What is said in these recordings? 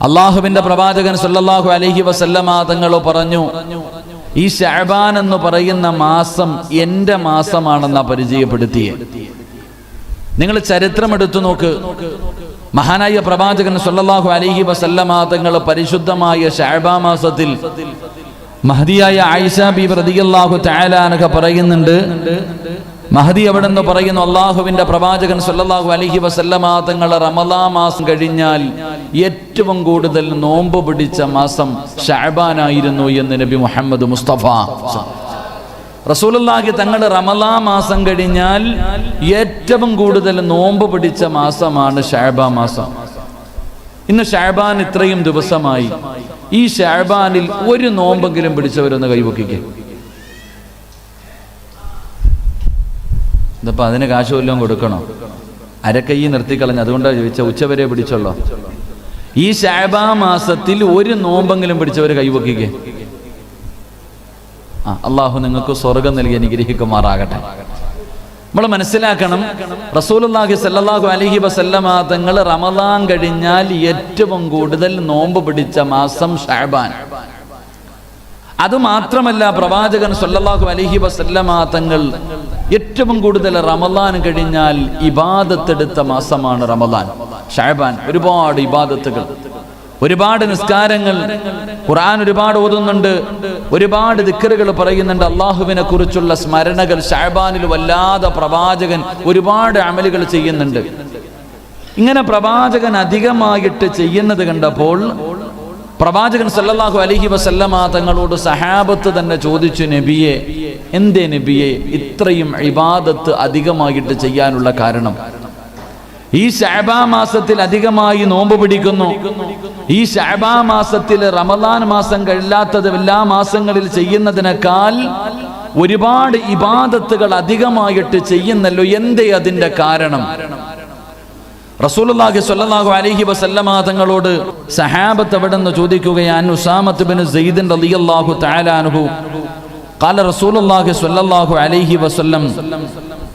അള്ളാഹുവിന്റെ പ്രവാചകൻ സല്ലാഹു അലഹി വസല്ലമ തങ്ങൾ പറഞ്ഞു ഈ ഷഅബാൻ എന്ന് പറയുന്ന മാസം എന്റെ മാസമാണെന്നാ പരിചയപ്പെടുത്തിയേ. നിങ്ങൾ ചരിത്രം എടുത്തു നോക്ക്. മഹാനായ പ്രവാചകൻ സല്ലാഹു അലഹി വസല്ലമ തങ്ങൾ പരിശുദ്ധമായ ഷഅബാ മാസത്തിൽ മഹതിയായ ആയിഷ ബി തആല അൻഹ പറയുന്നുണ്ട് മഹദി അവിടെ നിന്ന് പറയുന്നു? അള്ളാഹുവിന്റെ പ്രവാചകൻ സല്ലാഹു അലഹി വസല്ലമ തങ്ങൾ റമദാ മാസം കഴിഞ്ഞാൽ ഏറ്റവും കൂടുതൽ നോമ്പ് പിടിച്ച മാസം ഷാബാനായിരുന്നു എന്ന് നബി മുഹമ്മദ് മുസ്തഫ. റസൂലുള്ളാഹി തങ്ങൾ റമദാ മാസം കഴിഞ്ഞാൽ ഏറ്റവും കൂടുതൽ നോമ്പ് പിടിച്ച മാസമാണ് ഷാബ മാസം. ഇന്ന് ഷാബാൻ ഇത്രയും ദിവസമായി ഈ ഷാബാനിൽ ഒരു നോമ്പെങ്കിലും പിടിച്ചവരൊന്ന് കൈവക്കിക്കേ ഇതപ്പോ അതിന് കാശ് വല്ലതും കൊടുക്കണോ? അരക്കൈ നിർത്തിക്കളഞ്ഞ് അതുകൊണ്ടാണ് ചോദിച്ച ഉച്ചവരെ പിടിച്ചോളോ. ഈ ശാബാ മാസത്തിൽ ഒരു നോമ്പെങ്കിലും പിടിച്ചവർ കൈവക്കിക്കേ. ആ അള്ളാഹു നിങ്ങൾക്ക് സ്വർഗം നൽകി അനുഗ്രഹിക്കുമാറാകട്ടെ. നമ്മൾ മനസ്സിലാക്കണം റസൂലുള്ളാഹി സല്ലാഹു അലൈഹി വസല്ലമ തങ്ങൾ റമദാൻ കഴിഞ്ഞാൽ ഏറ്റവും കൂടുതൽ നോമ്പ് പിടിച്ച മാസം ഷാബാൻ അത് മാത്രമല്ല പ്രവാചകൻ സല്ലാഹു അലഹി വസല്ലമ തങ്ങൾ ഏറ്റവും കൂടുതൽ റമദാൻ കഴിഞ്ഞാൽ ഇബാദത്തെടുത്ത മാസമാണ് റമദാൻ. ഷാബാൻ ഒരുപാട് ഇബാദത്തുകൾ. ഒരുപാട് നിസ്കാരങ്ങൾ. ഖുർആൻ ഒരുപാട് ഓതുന്നുണ്ട്. ഒരുപാട് ദിക്കറുകൾ പറയുന്നുണ്ട്. അള്ളാഹുവിനെ കുറിച്ചുള്ള സ്മരണകൾ ഷാബാനിൽ വല്ലാതെ പ്രവാചകൻ ഒരുപാട് അമലുകൾ ചെയ്യുന്നുണ്ട്. ഇങ്ങനെ പ്രവാചകൻ അധികമായിട്ട് ചെയ്യുന്നത് കണ്ടപ്പോൾ പ്രവാചകൻ സല്ലല്ലാഹു അലഹി വസല്ലമ തങ്ങളോട് സഹാബത്ത് തന്നെ ചോദിച്ചു നബിയെ എന്തേ നബിയെ ഇത്രയും ഇബാദത്ത് അധികമായിട്ട് ചെയ്യാനുള്ള കാരണം? ഈ ഷാബാ മാസത്തിൽ അധികമായി നോമ്പ് പിടിക്കുന്നു. ഈ ഷാബാ മാസത്തിൽ റമദാൻ മാസം കഴിയാത്തത് എല്ലാ മാസങ്ങളിൽ ചെയ്യുന്നതിനേക്കാൾ ഒരുപാട് ഇബാദത്തുകൾ അധികമായിട്ട് ചെയ്യുന്നല്ലോ എന്തേ അതിന്റെ കാരണം? റസൂലുള്ളാഹി സ്വല്ലല്ലാഹു അലൈഹി വസല്ലമ തങ്ങളോട് സഹാബത്ത് അവിടെ നിന്ന് ചോദിക്കുകയാണ് ഉസാമത്ത് ബിൻ സെയ്ദിൻ റളിയല്ലാഹു തആല അൻഹു قال رسول الله صلى الله عليه وسلم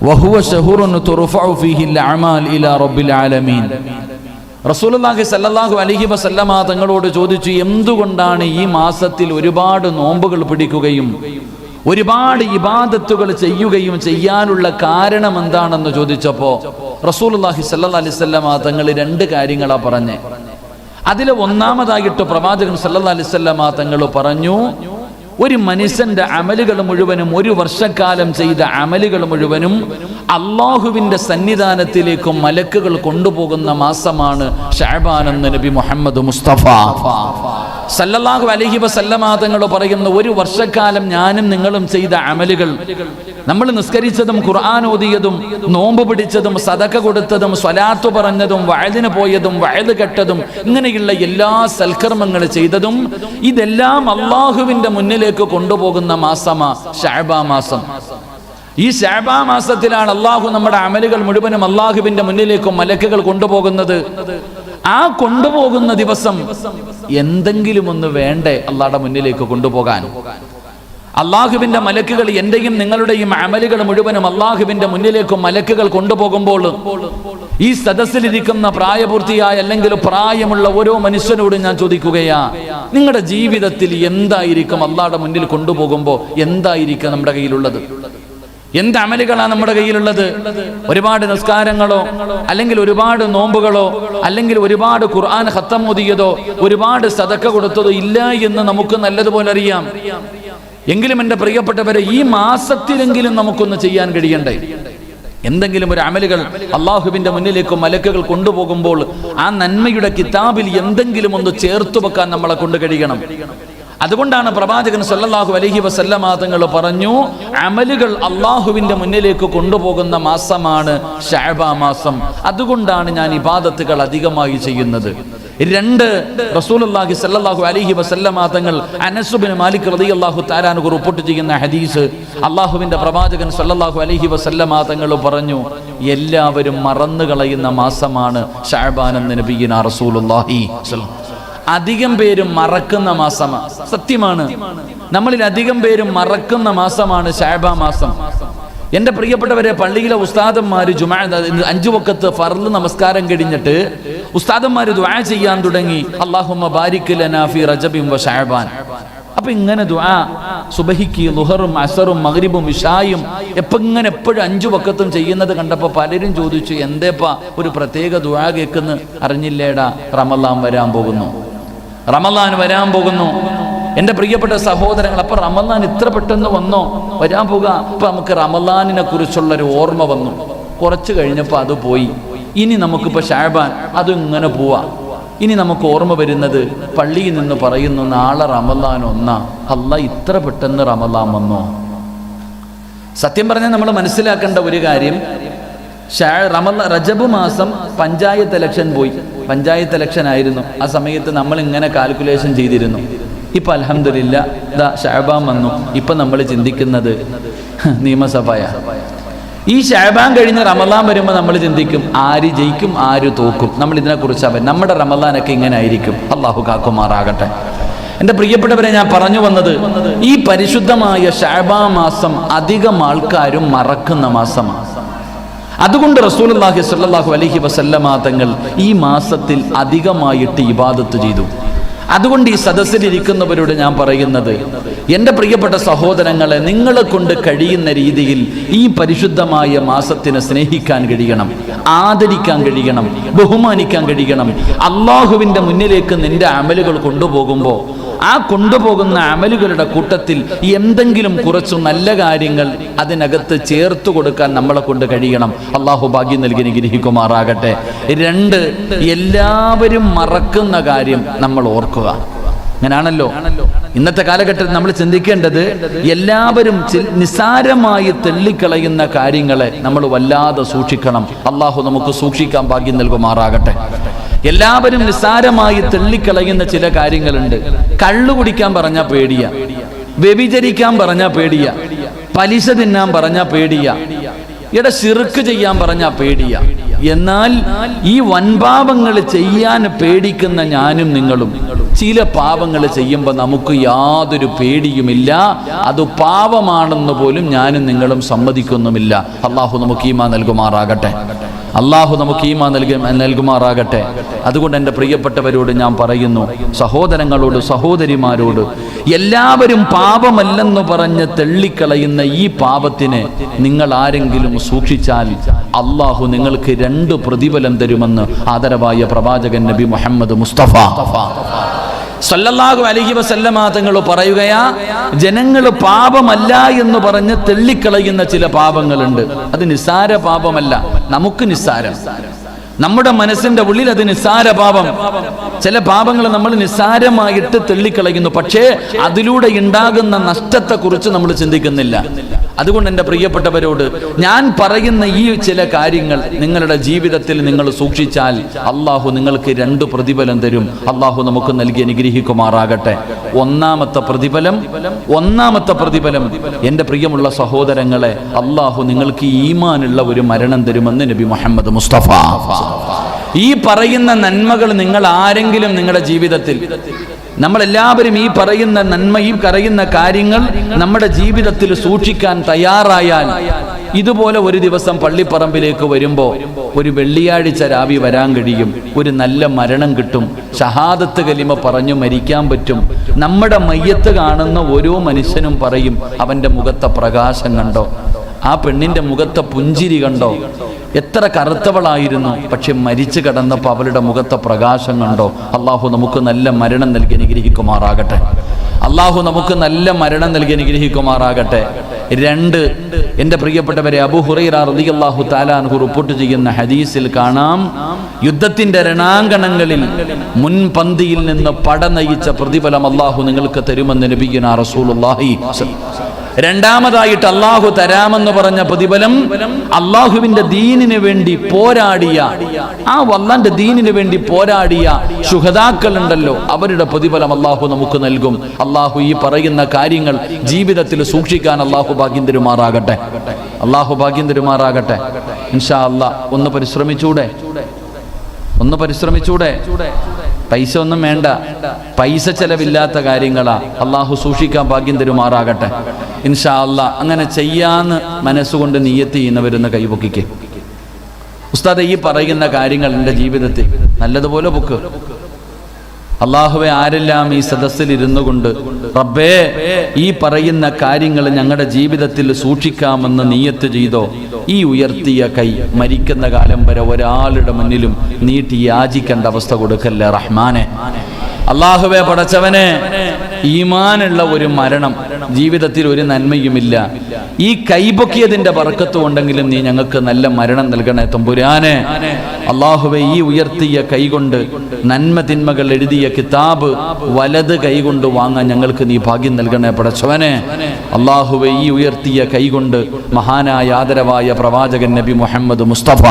وهو شهور ترفع فيه الأعمال إلى رب العالمين റസൂലുള്ളാഹി സല്ലല്ലാഹു അലൈഹി വസല്ലമ തങ്ങളോട് ചോദിച്ചു എന്തുകൊണ്ടാണ് ഈ മാസത്തിൽ ഒരുപാട് നോമ്പുകൾ പിടിക്കുകയും ഒരുപാട് ഇബാദത്തുകൾ ചെയ്യുകയും ചെയ്യാനുള്ള കാരണം എന്താണെന്ന് ചോദിച്ചപ്പോ റസൂലുള്ളാഹി സല്ലാ അലൈഹി വസല്ലമ തങ്ങൾ രണ്ട് കാര്യങ്ങളാ പറഞ്ഞേ. അതിൽ ഒന്നാമതായിട്ട് പ്രവാചകൻ സല്ലാ അലൈഹി വസല്ലമ തങ്ങൾ പറഞ്ഞു ഒരു മനുഷ്യന്റെ അമലുകൾ മുഴുവനും ഒരു വർഷക്കാലം ചെയ്ത അമലുകൾ മുഴുവനും അള്ളാഹുവിന്റെ സന്നിധാനത്തിലേക്ക് മലക്കുകൾ കൊണ്ടുപോകുന്ന മാസമാണ് ഷാബാൻ എന്ന് നബി മുഹമ്മദ് മുസ്തഫ. സല്ലല്ലാഹു അലൈഹി വസല്ലമ തങ്ങൾ പറയുന്ന ഒരു വർഷക്കാലം ഞാനും നിങ്ങളും ചെയ്ത അമലുകൾ നമ്മൾ നിസ്കരിച്ചതും ഖുർആൻ ഓതിയതും നോമ്പ് പിടിച്ചതും സതക കൊടുത്തതും സ്വലാത്തു പറഞ്ഞതും വയലിന് പോയതും വയൽ കെട്ടതും ഇങ്ങനെയുള്ള എല്ലാ സൽക്കർമ്മങ്ങൾ ചെയ്തതും ഇതെല്ലാം അള്ളാഹുവിന്റെ മുന്നിലേക്ക് കൊണ്ടുപോകുന്ന മാസമാ ഷാബാ മാസം. ഈ ഷാബാ മാസത്തിലാണ് അള്ളാഹു നമ്മുടെ അമലുകൾ മുഴുവനും അള്ളാഹുവിന്റെ മുന്നിലേക്കും മലക്കുകൾ കൊണ്ടുപോകുന്നത്. ആ കൊണ്ടുപോകുന്ന ദിവസം എന്തെങ്കിലും ഒന്ന് വേണ്ടേ അള്ളാഹുടെ മുന്നിലേക്ക് കൊണ്ടുപോകാൻ? അള്ളാഹുവിന്റെ മലക്കുകൾ എന്റെയും നിങ്ങളുടെയും അമലുകൾ മുഴുവനും അള്ളാഹുബിന്റെ മുന്നിലേക്കും മലക്കുകൾ കൊണ്ടുപോകുമ്പോൾ ഈ സദസ്സിലിരിക്കുന്ന പ്രായപൂർത്തിയായ അല്ലെങ്കിൽ പ്രായമുള്ള ഓരോ മനുഷ്യനോടും ഞാൻ ചോദിക്കുകയാ നിങ്ങളുടെ ജീവിതത്തിൽ എന്തായിരിക്കും അള്ളാഹുടെ മുന്നിൽ കൊണ്ടുപോകുമ്പോൾ എന്തായിരിക്കും നമ്മുടെ കയ്യിലുള്ളത്? എന്ത് അമലുകളാണ് നമ്മുടെ കയ്യിലുള്ളത്? ഒരുപാട് നിസ്കാരങ്ങളോ അല്ലെങ്കിൽ ഒരുപാട് നോമ്പുകളോ അല്ലെങ്കിൽ ഒരുപാട് ഖുർആൻ ഹത്തമോതിയതോ ഒരുപാട് സതക്ക കൊടുത്തതോ ഇല്ല എന്ന് നമുക്ക് നല്ലതുപോലെ അറിയാം. എങ്കിലും എന്റെ പ്രിയപ്പെട്ടവരെ ഈ മാസത്തിലെങ്കിലും നമുക്കൊന്ന് ചെയ്യാൻ കഴിയണ്ടേ? എന്തെങ്കിലും ഒരു അമലുകൾ അള്ളാഹുബിന്റെ മുന്നിലേക്ക് മലക്കുകൾ കൊണ്ടുപോകുമ്പോൾ ആ നന്മയുടെ കിതാബിൽ എന്തെങ്കിലും ഒന്ന് ചേർത്തു വെക്കാൻ നമ്മളെ കൊണ്ട് കഴിയണം. അതുകൊണ്ടാണ് പ്രവാചകൻ സല്ലല്ലാഹു അലഹി വസല്ലമാതങ്ങൾ പറഞ്ഞു അമലുകൾ അള്ളാഹുവിന്റെ മുന്നിലേക്ക് കൊണ്ടുപോകുന്ന മാസമാണ് ഷാബ മാസം. അതുകൊണ്ടാണ് ഞാൻ ഇബാദത്തുകൾ അധികമായി ചെയ്യുന്നത്. രണ്ട് റസൂലുള്ളാഹി സല്ലല്ലാഹു അലൈഹി വസല്ലമ തങ്ങൾ അനസ് ബിൻ മാലിക് റളിയല്ലാഹു തആല അൻഹു റിപ്പോർട്ട് ചെയ്യുന്ന ഹദീസ് അള്ളാഹുവിന്റെ പ്രവാചകൻ സല്ലല്ലാഹു അലൈഹി വസല്ലമ തങ്ങൾ പറഞ്ഞു എല്ലാവരും മറന്നു കളയുന്ന മാസമാണ് ഷഅബാൻ എന്ന് നബിയിന റസൂലുള്ളാഹി സ്വല്ലല്ലാഹു അധികം പേരും മറക്കുന്ന മാസമാണ്. സത്യമാണ്. നമ്മളിൽ അധികം പേരും മറക്കുന്ന മാസമാണ് ഷാബ മാസം. എന്റെ പ്രിയപ്പെട്ടവരെ പള്ളിയിലെ ഉസ്താദന്മാർ ജുമാ അഞ്ചു വക്കത്ത് ഫർൾ നമസ്കാരം കഴിഞ്ഞിട്ട് ഉസ്താദന്മാർ ദുആ ചെയ്യാൻ തുടങ്ങി. അള്ളാഹുമ്മ ബാരിക് ലനാ ഫി റജബിൻ വ അപ്പൊ ഇങ്ങനെ ദുആ സുബഹിക്ക് ലുഹറും അസറും മഗ്രിബും ഇഷായും എപ്പോ ഇങ്ങനെ എപ്പോഴും അഞ്ചു വക്കത്തും ചെയ്യുന്നത് കണ്ടപ്പോൾ പലരും ചോദിച്ചു എന്തേപ്പാ ഒരു പ്രത്യേക ദുആ കേൾക്കുന്ന? അറിഞ്ഞില്ലേടാ റമലാൻ വരാൻ പോകുന്നു. റമലാൻ വരാൻ പോകുന്നു. എന്റെ പ്രിയപ്പെട്ട സഹോദരങ്ങൾ അപ്പൊ റമദാൻ ഇത്ര പെട്ടെന്ന് വന്നോ? വരാൻ പോകുക അപ്പൊ നമുക്ക് റമലാനിനെ കുറിച്ചുള്ള ഒരു ഓർമ്മ വന്നു. കുറച്ച് കഴിഞ്ഞപ്പോൾ അത് പോയി. ഇനി നമുക്കിപ്പോൾ ഷാബാൻ അതിങ്ങനെ പോവാം. ഇനി നമുക്ക് ഓർമ്മ വരുന്നത് പള്ളിയിൽ നിന്ന് പറയുന്നു നാളെ റമദാൻ ഒന്നാ. അല്ല ഇത്ര പെട്ടെന്ന് റമദാൻ വന്നോ? സത്യം പറഞ്ഞാൽ നമ്മൾ മനസ്സിലാക്കേണ്ട ഒരു കാര്യം റമല റജബ് മാസം പഞ്ചായത്ത് ഇലക്ഷൻ പോയി. പഞ്ചായത്ത് ഇലക്ഷൻ ആയിരുന്നു. ആ സമയത്ത് നമ്മൾ ഇങ്ങനെ കാൽക്കുലേഷൻ ചെയ്തിരുന്നു. ഇപ്പൊ അലഹമില്ല ദാ ഷാബാൻ വന്നു. ഇപ്പൊ നമ്മൾ ചിന്തിക്കുന്നത് നിയമസഭയ. ഈ ഷാബാൻ കഴിഞ്ഞ് റമലാൻ വരുമ്പോൾ നമ്മൾ ചിന്തിക്കും ആര് ജയിക്കും ആര് തോക്കും. നമ്മൾ ഇതിനെക്കുറിച്ച് അവൻ നമ്മുടെ റമലാനൊക്കെ ഇങ്ങനെ ആയിരിക്കും അള്ളാഹു കാക്കുമാറാകട്ടെ. എന്റെ പ്രിയപ്പെട്ടവരെ ഞാൻ പറഞ്ഞു വന്നത് ഈ പരിശുദ്ധമായ ഷാബാ മാസം അധികം ആൾക്കാരും മറക്കുന്ന മാസമാണ്. അതുകൊണ്ട് റസൂലുള്ളാഹി സ്വല്ലല്ലാഹു അലൈഹി അലഹി തങ്ങൾ ഈ മാസത്തിൽ അധികമായിട്ട് ഇബാദത്ത് ചെയ്തു. അതുകൊണ്ട് ഈ സദസ്സിലിരിക്കുന്നവരോട് ഞാൻ പറയുന്നത് എന്റെ പ്രിയപ്പെട്ട സഹോദരങ്ങളെ നിങ്ങളെ കൊണ്ട് കഴിയുന്ന രീതിയിൽ ഈ പരിശുദ്ധമായ മാസത്തിനെ സ്നേഹിക്കാൻ കഴിയണം ആദരിക്കാൻ കഴിയണം ബഹുമാനിക്കാൻ കഴിയണം. അള്ളാഹുവിന്റെ മുന്നിലേക്ക് നിന്റെ അമലുകൾ കൊണ്ടുപോകുമ്പോൾ ആ കൊണ്ടുപോകുന്ന അമലുകളുടെ കൂട്ടത്തിൽ എന്തെങ്കിലും കുറച്ചു നല്ല കാര്യങ്ങൾ അതിനകത്ത് ചേർത്ത് കൊടുക്കാൻ നമ്മളെ കൊണ്ട് കഴിയണം. അള്ളാഹു ഭാഗ്യം നൽകി ഗ്രഹിക്കുമാറാകട്ടെ രണ്ട് എല്ലാവരും മറക്കുന്ന കാര്യം നമ്മൾ ഓർക്കുക. അങ്ങനാണല്ലോ? ഇന്നത്തെ കാലഘട്ടത്തിൽ നമ്മൾ ചിന്തിക്കേണ്ടത് എല്ലാവരും നിസാരമായി തെള്ളിക്കളയുന്ന കാര്യങ്ങളെ നമ്മൾ വല്ലാതെ സൂക്ഷിക്കണം. അള്ളാഹു നമുക്ക് സൂക്ഷിക്കാൻ ഭാഗ്യം നൽകുമാറാകട്ടെ. എല്ലാവരും നിസ്സാരമായി തെള്ളിക്കളയുന്ന ചില കാര്യങ്ങളുണ്ട്. കള്ളു കുടിക്കാൻ പറഞ്ഞ പേടിയ. വ്യഭിചരിക്കാൻ പറഞ്ഞ പേടിയ. പലിശ തിന്നാൻ പറഞ്ഞ പേടിയ. ഇട ശിർക്ക് ചെയ്യാൻ പറഞ്ഞ പേടിയ. എന്നാൽ ഈ വൻപാപങ്ങൾ ചെയ്യാൻ പേടിക്കുന്ന ഞാനും നിങ്ങളും ചില പാപങ്ങൾ ചെയ്യുമ്പോൾ നമുക്ക് യാതൊരു പേടിയുമില്ല. അത് പാപമാണെന്ന് പോലും ഞാനും നിങ്ങളും സമ്മതിക്കുന്നുമില്ല. അള്ളാഹു നമുക്ക് ഈമാ നൽകുമാറാകട്ടെ. അള്ളാഹു നമുക്ക് ഈമാ നൽകി നൽകുമാറാകട്ടെ. അതുകൊണ്ട് എന്റെ പ്രിയപ്പെട്ടവരോട് ഞാൻ പറയുന്നു സഹോദരങ്ങളോട് സഹോദരിമാരോട് എല്ലാവരും പാപമല്ലെന്ന് പറഞ്ഞ് തെള്ളിക്കളയുന്ന ഈ പാപത്തിനെ നിങ്ങൾ ആരെങ്കിലും സൂക്ഷിച്ചാൽ അള്ളാഹു നിങ്ങൾക്ക് രണ്ട് പ്രതിഫലം തരുമെന്ന് ആദരവായ പ്രവാചകൻ നബി മുഹമ്മദ് മുസ്തഫ. സല്ലല്ലാഹു അലഹി വസല്ലമ തങ്ങൾ പറയുകയാ ജനങ്ങൾ പാപമല്ല എന്ന് പറഞ്ഞ് തെള്ളിക്കളയുന്ന ചില പാപങ്ങളുണ്ട്. അത് നിസ്സാര പാപമല്ല നമുക്ക് നിസ്സാരം. നമ്മുടെ മനസ്സിന്റെ ഉള്ളിൽ അത് നിസ്സാര പാപം. ചില പാപങ്ങൾ നമ്മൾ നിസ്സാരമായിട്ട് തെള്ളിക്കളയുന്നു. പക്ഷേ അതിലൂടെ ഉണ്ടാകുന്ന നഷ്ടത്തെ കുറിച്ച് നമ്മൾ ചിന്തിക്കുന്നില്ല. അതുകൊണ്ട് എന്റെ പ്രിയപ്പെട്ടവരോട് ഞാൻ പറയുന്ന ഈ ചില കാര്യങ്ങൾ നിങ്ങളുടെ ജീവിതത്തിൽ നിങ്ങൾ സൂക്ഷിച്ചാൽ അള്ളാഹു നിങ്ങൾക്ക് രണ്ട് പ്രതിഫലം തരും. അള്ളാഹു നമുക്ക് നൽകി അനുഗ്രഹിക്കുമാറാകട്ടെ. ഒന്നാമത്തെ പ്രതിഫലം ഒന്നാമത്തെ പ്രതിഫലം എന്റെ പ്രിയമുള്ള സഹോദരങ്ങളെ അള്ളാഹു നിങ്ങൾക്ക് ഈമാനുള്ള ഒരു മരണം തരുമെന്ന് നബി മുഹമ്മദ് മുസ്തഫ. ഈ പറയുന്ന നന്മകൾ നിങ്ങൾ ആരെങ്കിലും നിങ്ങളുടെ ജീവിതത്തിൽ നമ്മളെല്ലാവരും ഈ പറയുന്ന നന്മ ഈ പറയുന്ന കാര്യങ്ങൾ നമ്മുടെ ജീവിതത്തിൽ സൂക്ഷിക്കാൻ തയ്യാറായാൽ ഇതുപോലെ ഒരു ദിവസം പള്ളിപ്പറമ്പിലേക്ക് വരുമ്പോൾ ഒരു വെള്ളിയാഴ്ച രാവി വരാൻ കഴിയും. ഒരു നല്ല മരണം കിട്ടും. ഷഹാദത്ത് കലിമ പറഞ്ഞു മരിക്കാൻ പറ്റും. നമ്മുടെ മയ്യത്ത് കാണുന്ന ഓരോ മനുഷ്യനും പറയും അവന്റെ മുഖത്തെ പ്രകാശം കണ്ടോ? ആ പെണ്ണിന്റെ മുഖത്തെ പുഞ്ചിരി കണ്ടോ? എത്ര കറുത്തവളായിരുന്നു. പക്ഷെ മരിച്ചു കിടന്നപ്പോൾ അവളുടെ മുഖത്തെ പ്രകാശം കണ്ടോ? അള്ളാഹു നമുക്ക് നല്ല മരണം നൽകി അനുഗ്രഹിക്കുമാറാകട്ടെ. അള്ളാഹു നമുക്ക് നല്ല മരണം നൽകി അനുഗ്രഹിക്കുമാറാകട്ടെ. രണ്ട് എന്റെ പ്രിയപ്പെട്ടവരെ അബു ഹുറൈറ റളിയല്ലാഹു താലാൻഹു റിപ്പോർട്ട് ചെയ്യുന്ന ഹദീസിൽ കാണാം യുദ്ധത്തിന്റെ രണാങ്കണങ്ങളിൽ മുൻപന്തിയിൽ നിന്ന് പട നയിച്ച പ്രതിഫലം അള്ളാഹു നിങ്ങൾക്ക് തരുമെന്ന് നബിയുന റസൂലുള്ളാഹി രണ്ടാമതായിട്ട് അള്ളാഹു തരാമെന്ന് പറഞ്ഞ പ്രതിഫലം അള്ളാഹുവിന്റെ ദീനിന് വേണ്ടി പോരാടിയ ആ വല്ലാന്റെ ദീനിന് വേണ്ടി പോരാടിയ ശുഹതാക്കൾ ഉണ്ടല്ലോ അവരുടെ പ്രതിഫലം അള്ളാഹു നമുക്ക് നൽകും. അള്ളാഹു ഈ പറയുന്ന കാര്യങ്ങൾ ജീവിതത്തിൽ സൂക്ഷിക്കാൻ അള്ളാഹു ഭാഗ്യം തരുമാറാകട്ടെ അള്ളാഹു ഭാഗ്യം തരുമാറാകട്ടെ ഇൻഷാ അള്ളാഹ് ഒന്ന് പരിശ്രമിച്ചൂടെ? ഒന്ന് പരിശ്രമിച്ചൂടെ? പൈസ ഒന്നും വേണ്ട. പൈസ ചെലവില്ലാത്ത കാര്യങ്ങളാ. അള്ളാഹു സൂക്ഷിക്കാൻ ഭാഗ്യം തരുമാറാകട്ടെ ഇൻഷാ അല്ലാ അങ്ങനെ ചെയ്യാന്ന് മനസ്സുകൊണ്ട് നീയത്ത് ചെയ്യുന്നവരുന്ന് കൈപൊക്കിക്ക് ഉസ്താദ് ഈ പറയുന്ന കാര്യങ്ങൾ എന്റെ ജീവിതത്തിൽ നല്ലതുപോലെ പൊക്ക്. അള്ളാഹുവെ ആരെല്ലാം ഈ സദസ്സിൽ ഇരുന്നു കൊണ്ട് റബ്ബേ ഈ പറയുന്ന കാര്യങ്ങൾ ഞങ്ങളുടെ ജീവിതത്തിൽ സൂക്ഷിക്കാമെന്ന് നീയത്ത് ചെയ്തോ? ഈ ഉയർത്തിയ കൈ മരിക്കുന്ന കാലം വരെ ഒരാളുടെ മുന്നിലും നീട്ടി യാചിക്കേണ്ട അവസ്ഥ കൊടുക്കല്ലേ റഹ്മാനെ? അള്ളാഹുവെ പടച്ചവനെ ഈമാനുള്ള ഒരു മരണം ജീവിതത്തിൽ ഒരു നന്മയുമില്ല. ഈ കൈപൊക്കിയതിന്റെ ബർക്കത്ത് ഉണ്ടെങ്കിലും നീ ഞങ്ങൾക്ക് നല്ല മരണം നൽകണേ തമ്പുരാനെ. അള്ളാഹുവെ ഈ ഉയർത്തിയ കൈകൊണ്ട് നന്മ തിന്മകൾ എഴുതിയ കിതാബ് വലത് കൈകൊണ്ട് വാങ്ങാൻ ഞങ്ങൾക്ക് നീ ഭാഗ്യം നൽകണേ പടച്ചവനെ. അള്ളാഹുവെ ഈ ഉയർത്തിയ കൈകൊണ്ട് മഹാനായ ആദരവായ പ്രവാചകൻ നബി മുഹമ്മദ് മുസ്തഫ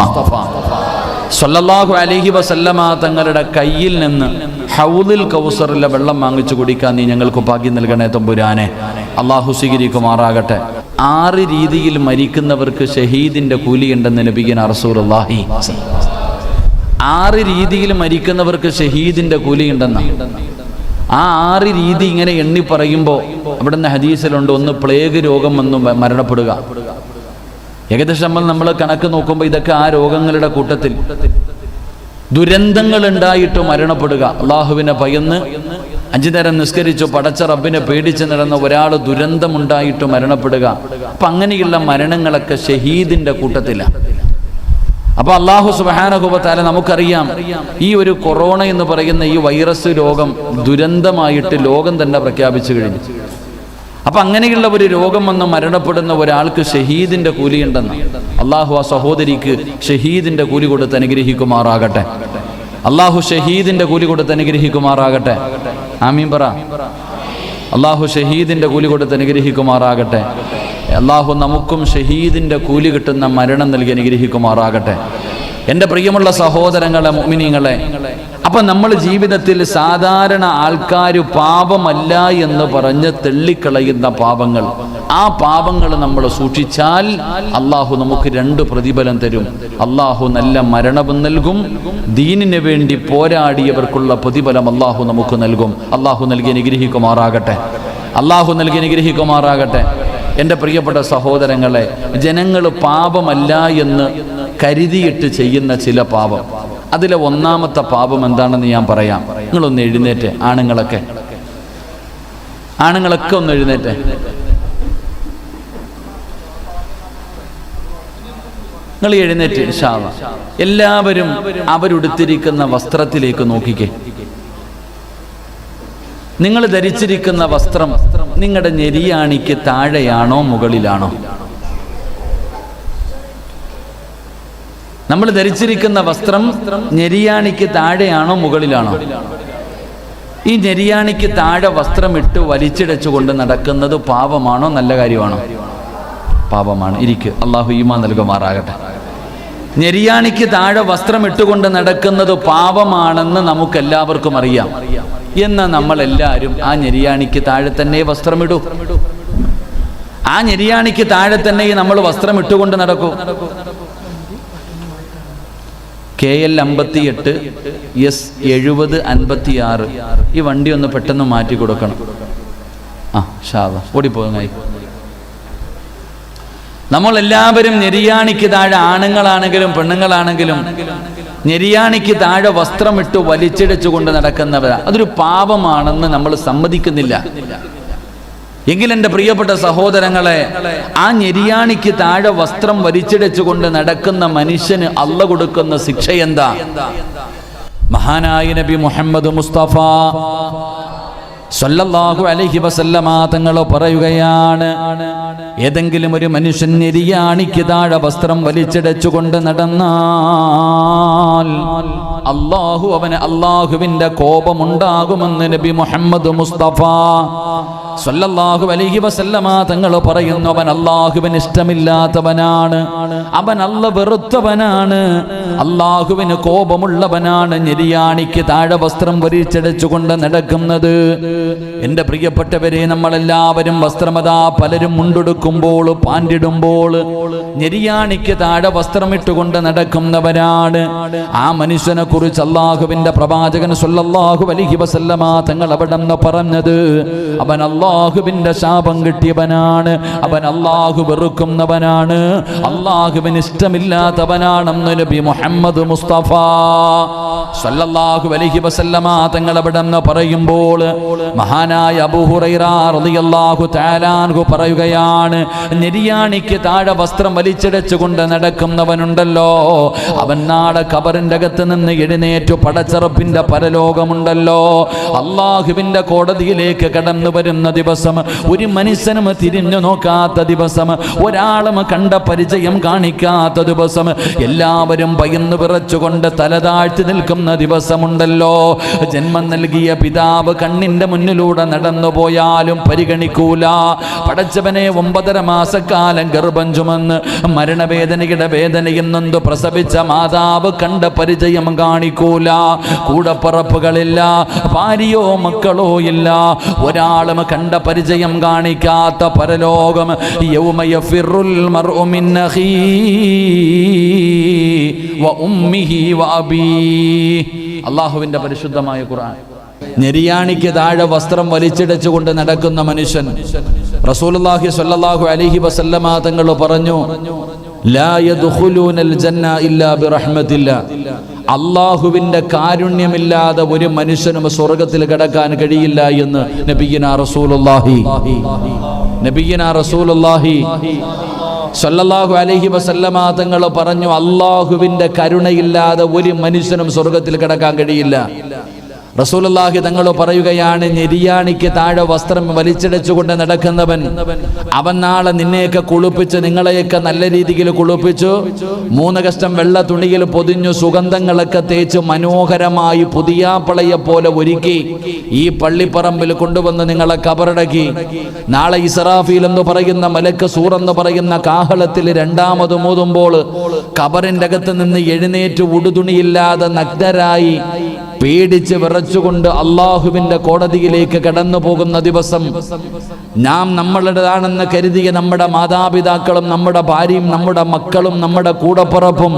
സല്ലല്ലാഹു അലഹി വസല്ലമ തങ്ങളുടെ കയ്യിൽ നിന്ന് ഹൗദിൽ കൗസറിലെ വെള്ളം വാങ്ങിച്ചു കുടിക്കാൻ നീ ഞങ്ങൾക്ക് ഭാഗ്യം നൽകണേ തമ്പുരാനെ. അള്ളാഹു സ്വീകരിക്കുമാറാകട്ടെ. ആറ് രീതിയിൽ മരിക്കുന്നവർക്ക് ഷഹീദിന്റെ കൂലിയുണ്ടെന്ന് നബിഗിൻ അള്ളാഹി ആറ് രീതിയിൽ മരിക്കുന്നവർക്ക് ഷഹീദിന്റെ കൂലിയുണ്ടെന്ന് ആ ആറ് രീതി ഇങ്ങനെ എണ്ണി പറയുമ്പോൾ അവിടെ നിന്ന് ഹദീസിലുണ്ട് ഒന്ന് പ്ലേഗ് രോഗം വന്നു മരണപ്പെടുക. ഏകദേശം നമ്മൾ നമ്മൾ കണക്ക് നോക്കുമ്പോൾ ഇതൊക്കെ ആ രോഗങ്ങളുടെ കൂട്ടത്തിൽ. ദുരന്തങ്ങൾ ഉണ്ടായിട്ട് മരണപ്പെടുക. അള്ളാഹുവിനെ ഭയന്ന് അഞ്ചു നേരം നിസ്കരിച്ചു പടച്ച റബ്ബിനെ പേടിച്ച് നടന്ന ഒരാൾ ദുരന്തമുണ്ടായിട്ട് മരണപ്പെടുക. അപ്പൊ അങ്ങനെയുള്ള മരണങ്ങളൊക്കെ ഷഹീദിന്റെ കൂട്ടത്തിലാണ് അപ്പൊ അള്ളാഹു സുബാനഹുബത്താല നമുക്കറിയാം ഈ ഒരു കൊറോണ എന്ന് പറയുന്ന ഈ വൈറസ് രോഗം ദുരന്തമായിട്ട് ലോകം തന്നെ പ്രഖ്യാപിച്ചു കഴിഞ്ഞു. അപ്പൊ അങ്ങനെയുള്ള ഒരു രോഗം വന്ന് മരണപ്പെടുന്ന ഒരാൾക്ക് ഷഹീദിന്റെ കൂലിയുണ്ടെന്ന് അള്ളാഹു ആ സഹോദരിക്ക് ഷഹീദിന്റെ കൂലി കൊടുത്ത് അനുഗ്രഹിക്കുമാറാകട്ടെ. അള്ളാഹു ഷഹീദിന്റെ കൂലി കൊടുത്ത് അനുഗ്രഹിക്കുമാറാകട്ടെ. ആമീൻ പറ. അള്ളാഹു ഷഹീദിന്റെ കൂലി കൊടുത്ത് അനുഗ്രഹിക്കുമാറാകട്ടെ. അള്ളാഹു നമുക്കും ഷഹീദിന്റെ കൂലി കിട്ടുന്ന മരണം നൽകി അനുഗ്രഹിക്കുമാറാകട്ടെ. എന്റെ പ്രിയമുള്ള സഹോദരങ്ങളെ മുമിനിങ്ങളെ അപ്പൊ നമ്മൾ ജീവിതത്തിൽ സാധാരണ ആൾക്കാർ പാപമല്ല എന്ന് പറഞ്ഞ് തെള്ളിക്കളയുന്ന പാപങ്ങൾ. ആ പാപങ്ങൾ നമ്മൾ സൂക്ഷിച്ചാൽ അള്ളാഹു നമുക്ക് രണ്ട് പ്രതിഫലം തരും. അള്ളാഹു നല്ല മരണവും നൽകും. ദീനിന് വേണ്ടി പോരാടിയവർക്കുള്ള പ്രതിഫലം അള്ളാഹു നമുക്ക് നൽകും. അള്ളാഹു നൽകി അനുഗ്രഹിക്കുമാറാകട്ടെ. അള്ളാഹു നൽകി അനുഗ്രഹിക്കുമാറാകട്ടെ. എന്റെ പ്രിയപ്പെട്ട സഹോദരങ്ങളെ ജനങ്ങൾ പാപമല്ല എന്ന് കരുതിയിട്ട് ചെയ്യുന്ന ചില പാപം. അതിലെ ഒന്നാമത്തെ പാപം എന്താണെന്ന് ഞാൻ പറയാം. നിങ്ങളൊന്ന് എഴുന്നേറ്റ് ആണുങ്ങളൊക്കെ. ആണുങ്ങളൊക്കെ ഒന്ന് എഴുന്നേറ്റ്. നിങ്ങൾ എഴുന്നേറ്റ് ഷാവ എല്ലാവരും അവരുടുത്തിരിക്കുന്ന വസ്ത്രത്തിലേക്ക് നോക്കിക്കേ. നിങ്ങൾ ധരിച്ചിരിക്കുന്ന വസ്ത്രം നിങ്ങളുടെ ഞെരിയാണിക്ക് താഴെയാണോ മുകളിലാണോ? നമ്മൾ ധരിച്ചിരിക്കുന്ന വസ്ത്രം ഞെരിയാണിക്ക് താഴെയാണോ മുകളിലാണോ? ഈ ഞെരിയാണിക്ക് താഴെ വസ്ത്രം ഇട്ട് വലിച്ചിടച്ചുകൊണ്ട് നടക്കുന്നത് പാപമാണോ നല്ല കാര്യമാണോ? പാപമാണ്. ഇരിക്ക്. അള്ളാഹു ഈമാ നൽകുമാറാകട്ടെ. ഞെരിയാണിക്ക് താഴെ വസ്ത്രം ഇട്ടുകൊണ്ട് നടക്കുന്നത് പാപമാണെന്ന് നമുക്കെല്ലാവർക്കും അറിയാം. എന്ന് നമ്മളെല്ലാവരും ആ ഞെരിയാണിക്ക് താഴെ തന്നെ വസ്ത്രമിടൂ. ആ ഞെരിയാണിക്ക് താഴെ തന്നെ നമ്മൾ വസ്ത്രം ഇട്ടുകൊണ്ട് നടക്കൂ. കെ എൽ അമ്പത്തി എട്ട് എസ് എഴുപത് അൻപത്തി ആറ് ഈ വണ്ടി ഒന്ന് പെട്ടെന്ന് മാറ്റി കൊടുക്കണം. ആ ഷാവ ഓടിപ്പോയി നമ്മൾ എല്ലാവരും നെരിയാണിക്ക് താഴെ ആണുങ്ങളാണെങ്കിലും പെണ്ണുങ്ങളാണെങ്കിലും നെരിയാണിക്ക് താഴെ വസ്ത്രമിട്ട് വലിച്ചിടച്ചുകൊണ്ട് നടക്കുന്നവരാ. അതൊരു പാപമാണെന്ന് നമ്മൾ സമ്മതിക്കുന്നില്ല. എങ്കിൽ എന്റെ പ്രിയപ്പെട്ട സഹോദരങ്ങളെ ആ ഞെരിയാണിക്ക് താഴെ വസ്ത്രം വലിച്ചിടച്ചുകൊണ്ട് നടക്കുന്ന മനുഷ്യന് അല്ല കൊടുക്കുന്ന ശിക്ഷ എന്താ മഹാനായ നബി മുഹമ്മദ് മുസ്തഫ സല്ലല്ലാഹു അലൈഹി വസല്ലമ തങ്ങൾ പറയുകയാണ് ഏതെങ്കിലും ഒരു മനുഷ്യൻ നെരിയാണിക്ക് താഴെ വസ്ത്രം വലിച്ചിടച്ചുകൊണ്ട് നടന്നാൽ അള്ളാഹു അവന് അള്ളാഹുവിന്റെ കോപമുണ്ടാകുമെന്ന് നബി മുഹമ്മദ് മുസ്തഫ സല്ലല്ലാഹു അലൈഹി വസല്ലമ തങ്ങൾ പറയുന്നു അവൻ അള്ളാഹുവിന് ഇഷ്ടമില്ലാത്തവനാണ്. അവൻ അല്ല വെറുത്തവനാണ്. അള്ളാഹുവിന് കോപമുള്ളവനാണ് ഞെരിയാണിക്ക് താഴെ വസ്ത്രം വരിച്ചടച്ചുകൊണ്ട് നടക്കുന്നത്. എന്റെ പ്രിയപ്പെട്ടവരെ നമ്മളെല്ലാവരും വസ്ത്രമതാ പലരും മുണ്ടെടുക്കുമ്പോൾ പാൻഡിടുമ്പോൾ ഞെരിയാണിക്ക് താഴെ വസ്ത്രമിട്ടുകൊണ്ട് നടക്കുന്നവരാണ്. ആ മനുഷ്യനെ കുറിച്ച് അള്ളാഹുവിന്റെ പ്രവാചകൻ സല്ലല്ലാഹു അലൈഹി വസല്ലമ തങ്ങൾ അവിടെ നിന്ന് പറഞ്ഞത് അവൻ അള്ളാഹുവിന്റെ ശാപം കിട്ടിയവനാണ്. അവൻ അള്ളാഹു വെറുക്കുന്നവനാണ്. അള്ളാഹുവിന് ഇഷ്ടമില്ലാത്തവനാണെന്ന് നബി മുഹമ്മദ് മുസ്തഫ സല്ലല്ലാഹു അലൈഹി വസല്ലമ തങ്ങൾ അവിടെ നിന്ന് പറയുമ്പോൾ മഹാനായ അബൂ ഹുറൈറ റളിയല്ലാഹു തആല അൻഹു പറയുകയാണ് നിര്യാണിക്ക് താഴെ വസ്ത്രം വലിച്ചിടച്ചുകൊണ്ട് നടക്കുന്നവനുണ്ടല്ലോ. അവൻ നാളെ കബറിന്റെ അകത്ത് നിന്ന് എഴുന്നേറ്റു പടച്ചറപ്പിന്റെ പരലോകമുണ്ടല്ലോ. അള്ളാഹുവിന്റെ കോടതിയിലേക്ക് കടന്നു വരുന്ന ദിവസം. ഒരു മനുഷ്യനും തിരിഞ്ഞു നോക്കാത്ത ദിവസം. ഒരാളും കണ്ട പരിചയം കാണിക്കാത്ത ദിവസം. എല്ലാവരും ഭയന്ന് വിറച്ചുകൊണ്ട് തലതാഴ്ത്തി നിൽക്കുന്ന ദിവസമുണ്ടല്ലോ. ജന്മം നൽകിയ പിതാവ് കണ്ണിന്റെ മുന്നിലൂടെ നടന്നു പോയാലും പരിഗണിക്കൂല. പടച്ചവനെ ഒമ്പതര മാസക്കാലം ഗർഭം ചുമന്ന് മരണവേദനയുടെ വേദനയും നൊന്ത് പ്രസവിച്ച മാതാവ് കണ്ട പരിചയം കാണിക്കൂല. കൂടപ്പറപ്പുകളില്ല ഭാര്യയോ മക്കളോ ഇല്ല. ഒരാളും പരിചയം കാണിക്കാത്ത പരലോകം. യൗമയ ഫിറുൽ മർഉ മിൻ അഖീ വ ഉമ്മിഹി വ അബീഹ് അള്ളാഹുവിന്റെ പരിശുദ്ധമായ ഖുർആൻ. നെരിയാണിക്ക് താഴെ വസ്ത്രം വലിച്ചിടച്ചുകൊണ്ട് നടക്കുന്ന മനുഷ്യൻ. റസൂലുള്ളാഹി സ്വല്ലല്ലാഹു അലൈഹി വസല്ലമ തങ്ങൾ പറഞ്ഞു ലാ യദ്ഖുലൂനൽ ജന്ന ഇല്ലാ ബിറഹ്മത്തില്ലാ. അള്ളാഹുവിന്റെ കാരുണ്യമില്ലാതെ ഒരു മനുഷ്യനും സ്വർഗത്തിൽ കിടക്കാൻ കഴിയില്ല എന്ന് നബിയന റസൂലുള്ളാഹി. നബിയന റസൂലുള്ളാഹി സല്ലല്ലാഹു അലൈഹി വസല്ലമ തങ്ങൾ പറഞ്ഞു അള്ളാഹുവിന്റെ കരുണയില്ലാതെ ഒരു മനുഷ്യനും സ്വർഗത്തിൽ കിടക്കാൻ കഴിയില്ല. റസൂലുള്ളാഹി തങ്ങൾ പറയുകയാണ് ഞെരിയാണിക്ക് താഴെ വസ്ത്രം വലിച്ചിടച്ചുകൊണ്ട് നടക്കുന്നവൻ അവൻ നാളെ നിന്നെയൊക്കെ കുളിപ്പിച്ച് നിങ്ങളെയൊക്കെ നല്ല രീതിയിൽ കുളിപ്പിച്ചു മൂന്ന് കഷ്ടം വെള്ള തുണിയിൽ പൊതിഞ്ഞു സുഗന്ധങ്ങളൊക്കെ തേച്ച് മനോഹരമായി പുതിയാപ്പളയെ പോലെ ഒരുക്കി ഈ പള്ളിപ്പറമ്പിൽ കൊണ്ടുവന്ന് നിങ്ങളെ കബറടക്കി. നാളെ ഇസ്രാഫീൽ എന്ന് പറയുന്ന മലക്ക് സൂർ എന്ന് പറയുന്ന കാഹളത്തിൽ രണ്ടാമത് മൂതുമ്പോൾ കബറിന്റെ അകത്ത് നിന്ന് എഴുന്നേറ്റ് ഉടുതുണിയില്ലാതെ നഗ്നരായി പേടിച്ച് വിറച്ചുകൊണ്ട് അള്ളാഹുവിന്റെ കോടതിയിലേക്ക് കടന്നു പോകുന്ന ദിവസം നാം നമ്മളുടേതാണെന്ന് കരുതിയ നമ്മുടെ മാതാപിതാക്കളും നമ്മുടെ ഭാര്യയും നമ്മുടെ മക്കളും നമ്മുടെ കൂടപ്പുറപ്പും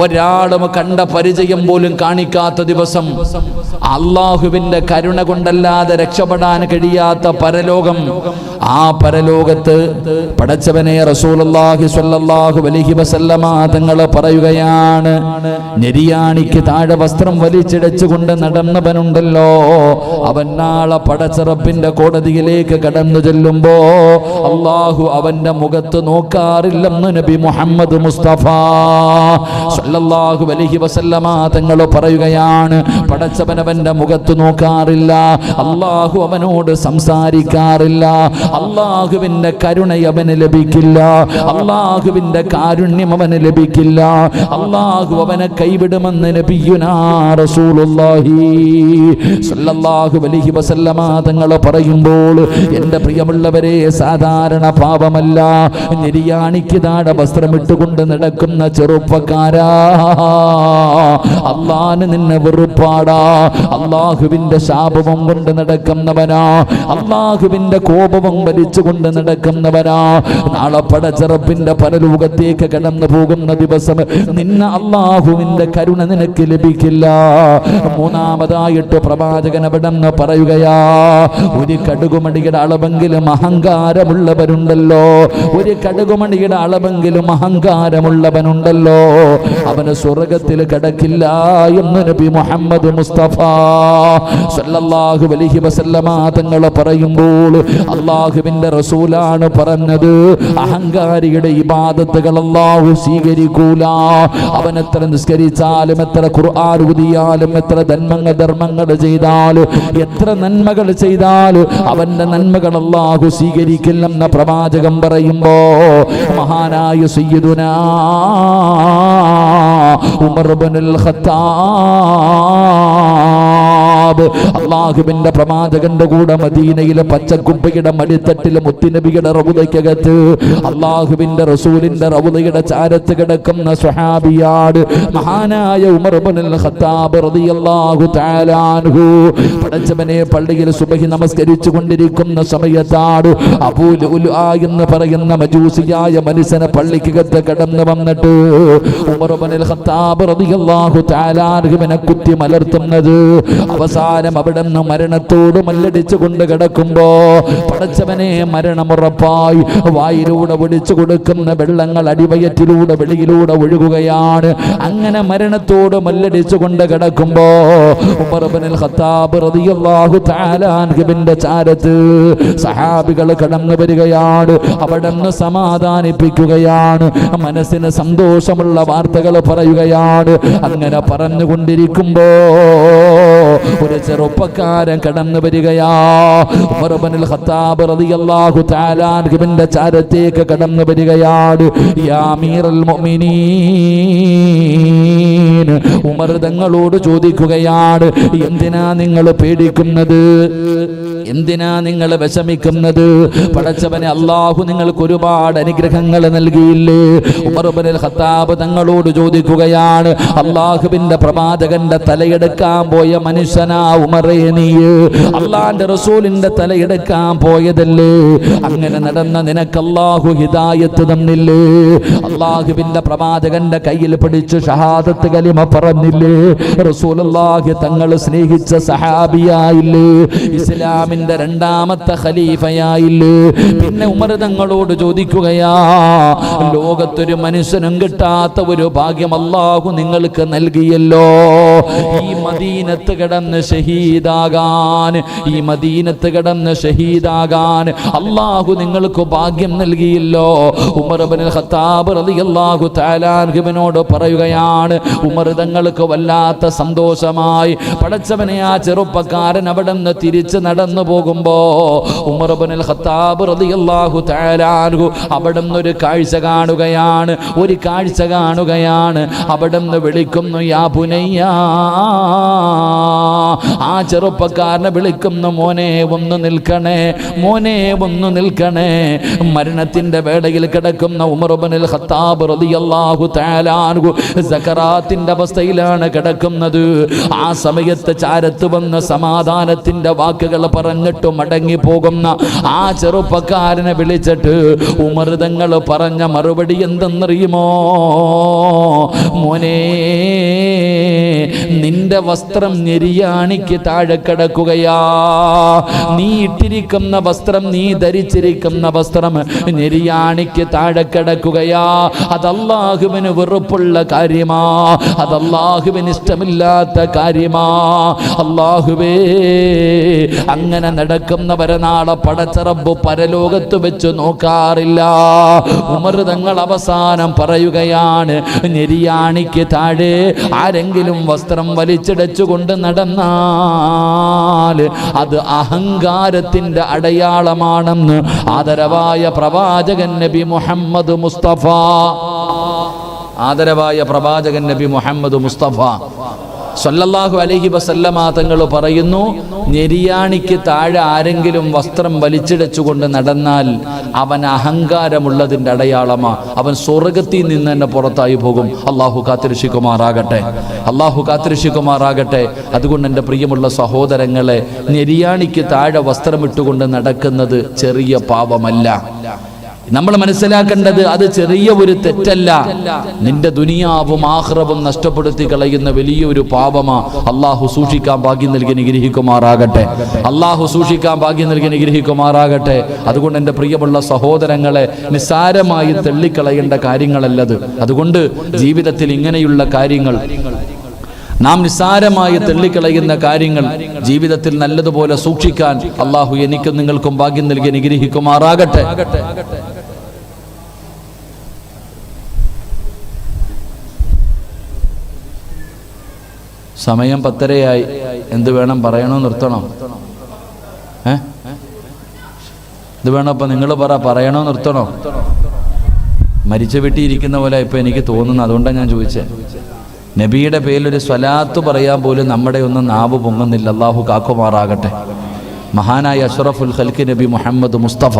ഒരാളും കണ്ട പരിചയം പോലും കാണിക്കാത്ത ദിവസം അള്ളാഹുവിന്റെ കരുണ കൊണ്ടല്ലാതെ രക്ഷപ്പെടാൻ കഴിയാത്ത പരലോകം. ആ പരലോകത്ത് പടച്ചവനെ റസൂലുള്ളാഹി സ്വല്ലല്ലാഹു അലൈഹി വസല്ലമ തങ്ങൾ പറയുകയാണ് നെരിയാണിക്ക് താഴെ വസ്ത്രം വലിച്ചിടച്ചുകൊണ്ട് നടന്നവനുണ്ടല്ലോ. അവൻ നാളെ പടച്ചറപ്പിന്റെ കോടതിയിലേക്ക് കടന്നു ചെല്ലുമ്പോ അള്ളാഹു അവന്റെ മുഖത്ത് നോക്കാറില്ലെന്ന് നബി മുഹമ്മദ് മുസ്തഫ സല്ലല്ലാഹു അലൈഹി വസല്ലമ തങ്ങൾ പറയുകയാണ്. പടച്ചവനവന്റെ മുഖത്ത് നോക്കാറില്ല. അള്ളാഹു അവനോട് സംസാരിക്കാറില്ല. അള്ളാഹുവിന്റെ കരുണ അവന് ലഭിക്കില്ല. അള്ളാഹുവിന്റെ കാരുണ്യം അവന് ലഭിക്കില്ല. അള്ളാഹു അവനെ കൈവിടുമെന്ന് നബിയുനാഹി തങ്ങൾ പറയുമ്പോൾ എന്റെ പ്രിയമുള്ളവരെ സാധാരണ പാപമല്ല. നിര്യാണിക്ക് താഴെ വസ്ത്രമിട്ടുകൊണ്ട് നടക്കുന്ന ചെറുപ്പക്കാരാ. അള്ളാന് നിന്നെ വെറുപ്പാടാ. അള്ളാഹുവിന്റെ ശാപവും കൊണ്ട് നടക്കുന്നവനാ. അള്ളാഹുവിന്റെ കോപവും ഭരിച്ചുകൊണ്ട് നടക്കുന്നവനാ. നാളെ പടച്ചെറുപ്പിന്റെ പരലോകത്തേക്ക് കടന്നു പോകുന്ന ദിവസം നിന്നെ അള്ളാഹുവിന്റെ കരുണ നിനക്ക് ലഭിക്കില്ല. മൂന്നാമതായിട്ട് പ്രവാചകൻ അവിടെ പറയുകയാ ഒരു കടുകുമടിയുടെ അളവെങ്കിലും അഹങ്കാരമുള്ളവരുണ്ടല്ലോ. ഒരു കടുകുമണിയുടെ അളവെങ്കിലും അഹങ്കാരമുള്ളവനുണ്ടല്ലോ. അവന് സ്വർഗത്തിൽ കിടക്കില്ല എന്ന് നബി മുഹമ്മദ് മുസ്തഫ സല്ലല്ലാഹു അലൈഹി വസല്ലമ തങ്ങൾ പറയുമ്പോൾ അള്ളാഹുവിന്റെ റസൂലാണ് പറഞ്ഞത് അഹങ്കാരിയുടെ ഇബാദത്തുകൾ അള്ളാഹു സ്വീകരിക്കൂല. അവൻ എത്ര നിസ്കരിച്ചാലും എത്ര ഖുർആൻ ഊതിയാലും എത്ര ധന്മങ്ങൾ ധർമ്മങ്ങൾ ചെയ്താലും എത്ര നന്മകൾ ചെയ്താലും അവന്റെ നന്മകൾ അള്ളാഹു സ്വീകരിക്കില്ലെന്ന പ്രവാചകം പറയുമ്പോ മഹാനായ സയ്യിദുനാ ഉമർ ഇബ്നുൽ ഖത്താബ് അള്ളാഹുവിന്റെ പ്രവാചകന്റെ കൂടെ മദീനയിലെ പച്ചക്കുപ്പയുടെ മടിത്തട്ടിലെ മുത്തിനബിയുടെ റബുദയ്ക്കകത്ത് അള്ളാഹുവിന്റെ റസൂലിന്റെ റബുദയുടെ ചാരത്ത് കിടക്കുന്ന സ്വഹാബിയാട് മഹാനായ ഉമർ ഇബ്നുൽ ഖത്താബ് റളിയല്ലാഹു തആല അൻഹു പടച്ചവനെ പള്ളിയിൽ സുബഹി നമസ്കരിച്ചു കൊണ്ടിരിക്കുന്ന സമയത്താണ് അബൂ ലുഅ്ലുഅ എന്ന് പറയുന്ന മജൂസിയായ മനുഷ്യനെ പള്ളിക്കകത്ത് കടന്നു വന്നിട്ട് ഉമർ ഇബ്നുൽ ഖത്താബ് റളിയല്ലാഹു തആല അൻഹുവിനെ കുത്തി മലർത്തുന്നത് അവസാനം അവിടെ നിന്ന് മരണത്തോട് മല്ലടിച്ചു കൊണ്ട് കിടക്കുമ്പോ പടച്ചവനെ മരണമുറപ്പായി വായിലൂടെ ഒടിച്ചു കൊടുക്കുന്ന വെള്ളങ്ങൾ അടിവയറ്റിലൂടെ വെളിയിലൂടെ ഒഴുകുകയാണ്. അങ്ങനെ മരണത്തോട് മല്ലടിച്ചു കൊണ്ട് കിടക്കുമ്പോ ചാരത്ത് സഹാബികൾ കടന്നു വരികയാണ്. അവിടെ നിന്ന് സമാധാനിപ്പിക്കുകയാണ്. മനസ്സിന് സന്തോഷമുള്ള വാർത്തകൾ പറയുകയാണ്. അങ്ങനെ പറഞ്ഞുകൊണ്ടിരിക്കുമ്പോ ഒരു ചെറുപ്പക്കാരൻ കടന്നു വരികയാ. ഉമർ ഇബ്നുൽ ഖത്താബ് റളിയല്ലാഹു തആല ചാരത്തേക്ക് കടന്നു വരികയാണ്. മുഅ്മിനീൻ. ഉമർ തങ്ങളോട് ചോദിക്കുകയാണ് എന്തിനാ നിങ്ങൾ പേടിക്കുന്നത്? എന്തിനാ നിങ്ങൾ വിഷമിക്കുന്നത്? പടച്ചവനെ അള്ളാഹു നിങ്ങൾക്ക് ഒരുപാട് അനുഗ്രഹങ്ങൾ നൽകിയില്ലേ? ഉമർ ഹത്താബ് തങ്ങളോട് ചോദിക്കുകയാണ് അള്ളാഹുവിന്റെ പ്രവാചകന്റെ തലയെടുക്കാൻ പോയ മനുഷ്യനാ ഉമറേ നീ? അള്ളാന്റെ റസൂലിന്റെ തലയെടുക്കാൻ പോയതല്ലേ? അങ്ങനെ നടന്ന നിനക്ക് അള്ളാഹു ഹിതായത്ത് തന്നില്ലേ? അള്ളാഹുവിന്റെ പ്രവാചകന്റെ കയ്യിൽ പിടിച്ച് ഷഹാദത്ത് കലിമ പറഞ്ഞില്ലേ? റസൂലുള്ളാഹി തങ്ങൾ സ്നേഹിച്ച സഹാബിയായില്ലേ? ഇസ്ലാമിന്റെ രണ്ടാമത്തെ ഖലീഫയായില്ലേ? പിന്നെ ഉമർ തങ്ങളോട് ചോദിക്കുകയാ ലോകത്തൊരു മനുഷ്യനും കിട്ടാത്ത ഒരു ഭാഗ്യം അള്ളാഹു നിങ്ങൾക്ക് നൽകിയല്ലോ. ഈ മദീനത്ത് കിടന്ന് ഷഹീദാകാൻ ഈ മദീനത്ത് കിടന്ന് ഷഹീദാകാൻ അള്ളാഹു നിങ്ങൾക്ക് ഭാഗ്യം നൽകിയല്ലോ. ഉമർ ഇബ്നുൽ ഖത്താബ് റളിയല്ലാഹു തആല അൻഹുവിനോട് പറയുകയാണ് ഉമർ തങ്ങൾക്ക് വല്ലാത്ത സന്തോഷമായി. പടച്ചവനെ ആ ചെറുപ്പക്കാരൻ അവിടെ നിന്ന് തിരിച്ച് നടന്നു പോകുമ്പോ ഉമർ ഇബ്നുൽ ഖത്താബ് റളിയല്ലാഹു അവിടെ ഒരു കാഴ്ച കാണുകയാണ്. ഒരു കാഴ്ച കാണുകയാണ്. അവിടെ നിന്ന് വിളിക്കുന്നു യാ പുനയ്യ ആ ചെറുപ്പക്കാരനെ വിളിക്കുന്നു മോനെ ഒന്ന് നിൽക്കണേ മോനെ ഒന്ന് നിൽക്കണേ. മരണത്തിന്റെ വേളയിൽ കിടക്കുന്ന ഉമർ ഇബ്നുൽ ഖത്താബ് റളിയല്ലാഹു തആല അൻഹു സക്കറാത്തിന്റെ അവസ്ഥയിലാണ് കിടക്കുന്നത്. ആ സമയത്ത് ചാരത്ത് വന്ന സമാധാനത്തിന്റെ വാക്കുകൾ പറഞ്ഞിട്ട് മടങ്ങി പോകുന്ന ആ ചെറുപ്പക്കാരനെ വിളിച്ചിട്ട് ഉമർ തങ്ങൾ പറഞ്ഞ മറുപടി എന്തെന്നറിയുമോ? മോനെ നിന്റെ വസ്ത്രം ഞെരിയാണിക്ക് താഴെ കിടക്കുകയാ. നീ ഇട്ടിരിക്കുന്ന വസ്ത്രം നീ ധരിച്ചിരിക്കുന്ന വസ്ത്രം ഞെരിയാണിക്ക് താഴെ കിടക്കുകയാ. അതല്ലാഹുവിന് വെറുപ്പുള്ള കാര്യമാ. അതല്ലാഹുവിന് ഇഷ്ടമില്ലാത്ത കാര്യമാ. അല്ലാഹുവേ അങ്ങനെ നടക്കുന്നവരെ നാളെ പടച്ചറബ് പരലോകത്ത് വെച്ച് നോക്കാറില്ല. ഉമർ തങ്ങൾ അവസാനം പറയുകയാണ് ഞെരിയാണിക്ക് താഴെ ആരെങ്കിലും വസ്ത്രം വലിച്ചിടച്ചുകൊണ്ട് നടന്നാൽ അത് അഹങ്കാരത്തിന്റെ അടയാളമാണെന്ന് ആദരവായ പ്രവാചകൻ നബി മുഹമ്മദ് മുസ്തഫ. ആദരവായ പ്രവാചകൻ നബി മുഹമ്മദ് മുസ്തഫ സല്ലല്ലാഹു അലഹി വസല്ലമ തങ്ങൾ പറയുന്നു ഞെരിയാണിക്ക് താഴെ ആരെങ്കിലും വസ്ത്രം വലിച്ചിടച്ചുകൊണ്ട് നടന്നാൽ അവൻ അഹങ്കാരമുള്ളതിന്റെ അടയാളമാ. അവൻ സ്വർഗത്തിൽ നിന്ന് തന്നെ പുറത്തായി പോകും. അള്ളാഹു കാത്തിരക്ഷിക്കുമാറാകട്ടെ. അള്ളാഹു കാത്തിരക്ഷിക്കുമാറാകട്ടെ. അതുകൊണ്ട് എന്റെ പ്രിയമുള്ള സഹോദരങ്ങളെ ഞെരിയാണിക്ക് താഴെ വസ്ത്രമിട്ടുകൊണ്ട് നടക്കുന്നത് ചെറിയ പാപമല്ല. നമ്മൾ മനസ്സിലാക്കേണ്ടത് അത് ചെറിയ ഒരു തെറ്റല്ല. നിന്റെ ദുനിയാവും ആഹ്റവും നഷ്ടപ്പെടുത്തി കളയുന്ന വലിയൊരു പാപമാ അള്ളാഹു സൂക്ഷിക്കാൻ ഭാഗ്യം നൽകി നിഗ്രഹിക്കുമാറാകട്ടെ അള്ളാഹു സൂക്ഷിക്കാൻ ഭാഗ്യം നൽകി നിഗ്രഹിക്കുമാറാകട്ടെ അതുകൊണ്ട് എന്റെ പ്രിയമുള്ള സഹോദരങ്ങളെ നിസ്സാരമായി തള്ളിക്കളയേണ്ട കാര്യങ്ങളല്ലത്. അതുകൊണ്ട് ജീവിതത്തിൽ ഇങ്ങനെയുള്ള കാര്യങ്ങൾ നാം നിസ്സാരമായി തള്ളിക്കളയുന്ന കാര്യങ്ങൾ ജീവിതത്തിൽ നല്ലതുപോലെ സൂക്ഷിക്കാൻ അള്ളാഹു എനിക്കും നിങ്ങൾക്കും ഭാഗ്യം നൽകി അനുഗ്രഹിക്കുമാറാകട്ടെ. സമയം പത്തരയായി. എന്ത് വേണം പറയണോ നിർത്തണോ. ഏ? ഇത് വേണം അപ്പം നിങ്ങൾ പറ പറയണോ നിർത്തണോ? മരിച്ചു വെട്ടിയിരിക്കുന്ന പോലെ ഇപ്പൊ എനിക്ക് തോന്നുന്നു. അതുകൊണ്ടാണ് ഞാൻ ചോദിച്ചത് നബിയുടെ പേരിൽ ഒരു സ്വലാത്ത് പറയാൻ പോലും നമ്മുടെ ഒന്നും നാവ് പൊങ്ങുന്നില്ല. അള്ളാഹു കാക്കുമാറാകട്ടെ. മഹാനായ അഷറഫുൽ ഖൽക്ക് നബി മുഹമ്മദ് മുസ്തഫ.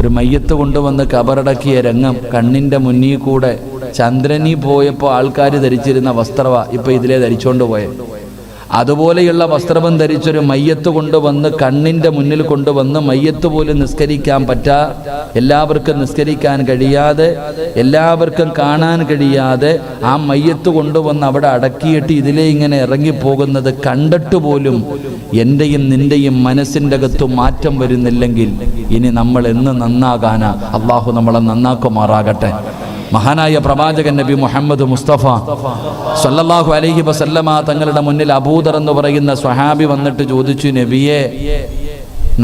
ഒരു മയ്യത്ത് കൊണ്ടുവന്ന് കബറടക്കിയ രംഗം കണ്ണിന്റെ മുന്നിൽ കൂടെ ചന്ദ്രനി പോയപ്പോൾ ആൾക്കാർ ധരിച്ചിരുന്ന വസ്ത്രവ ഇപ്പൊ ഇതിലെ ധരിച്ചുകൊണ്ട് പോയെ. അതുപോലെയുള്ള വസ്ത്രം ധരിച്ചൊരു മയ്യത്ത് കൊണ്ടുവന്ന് കണ്ണിന്റെ മുന്നിൽ കൊണ്ടുവന്ന് മയ്യത്ത് പോലും നിസ്കരിക്കാൻ പറ്റാ. എല്ലാവർക്കും നിസ്കരിക്കാൻ കഴിയാതെ എല്ലാവർക്കും കാണാൻ കഴിയാതെ ആ മയ്യത്ത് കൊണ്ടുവന്ന് അവിടെ അടക്കിയിട്ട് ഇതിലേ ഇങ്ങനെ ഇറങ്ങിപ്പോകുന്നത് കണ്ടിട്ട് പോലും എന്റെയും നിന്റെയും മനസ്സിന്റെ അകത്ത് മാറ്റം വരുന്നില്ലെങ്കിൽ ഇനി നമ്മൾ എന്ന് നന്നാകാനാ. അള്ളാഹു നമ്മളെ നന്നാക്കുമാറാകട്ടെ. മഹാനായ പ്രവാചകൻ നബി മുഹമ്മദ് മുസ്തഫ സല്ലല്ലാഹു അലൈഹി വസല്ലമ തങ്ങളുടെ മുന്നിൽ അബൂദർ എന്ന് പറയുന്ന സ്വഹാബി വന്നിട്ട് ചോദിച്ചു നബിയെ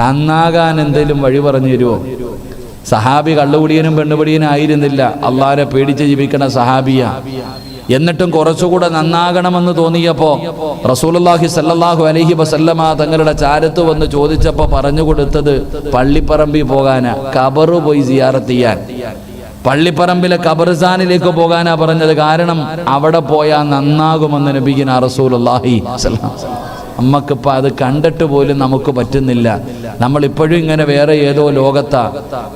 നന്നാകാൻ എന്തെങ്കിലും വഴി പറഞ്ഞു തരുമോ സഹാബി കള്ളുകുടിയനും പെണ്ണുപിടിയനും ആയിരുന്നില്ല. അള്ളാരെ പേടിച്ച് ജീവിക്കണ സഹാബിയ. എന്നിട്ടും കുറച്ചുകൂടെ നന്നാകണമെന്ന് തോന്നിയപ്പോ റസൂലുള്ളാഹി സല്ലാഹു അലഹി വസല്ലമ തങ്ങളുടെ ചാരത്ത് വന്ന് ചോദിച്ചപ്പോ പറഞ്ഞു കൊടുത്തത് പള്ളിപ്പറമ്പിൽ പോകാനാ കബറു പോയി സിയാറത്ത് ചെയ്യാൻ. പള്ളിപ്പറമ്പിലെ കബർസാനിലേക്ക് പോകാനാ പറഞ്ഞത് കാരണം അവിടെ പോയാൽ നന്നാകുമെന്ന് നബിഗിന റസൂലുള്ളാഹി അമ്മക്കിപ്പോൾ അത് കണ്ടിട്ട് പോലും നമുക്ക് പറ്റുന്നില്ല. നമ്മളിപ്പോഴും ഇങ്ങനെ വേറെ ഏതോ ലോകത്താ.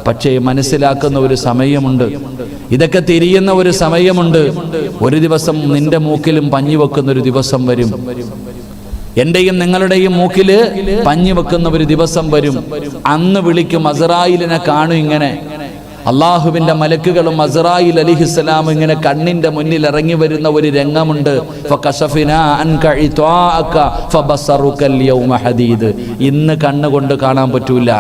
പക്ഷേ മനസ്സിലാക്കുന്ന ഒരു സമയമുണ്ട്. ഇതൊക്കെ തിരിയുന്ന ഒരു സമയമുണ്ട്. ഒരു ദിവസം നിന്റെ മൂക്കിലും പഞ്ഞു വെക്കുന്ന ഒരു ദിവസം വരും. എന്റെയും നിങ്ങളുടെയും മൂക്കിൽ പഞ്ഞു വെക്കുന്ന ഒരു ദിവസം വരും. അന്ന് വിളിക്കും അസറായിലിനെ കാണും ഇങ്ങനെ. അള്ളാഹുവിന്റെ മലക്കുകളും അസറായിൽ അലിഹിസ്സലാം ഇങ്ങനെ കണ്ണിന്റെ മുന്നിൽ ഇറങ്ങി വരുന്ന ഒരു രംഗമുണ്ട്. ഇന്ന് കണ്ണുകൊണ്ട് കാണാൻ പറ്റൂല.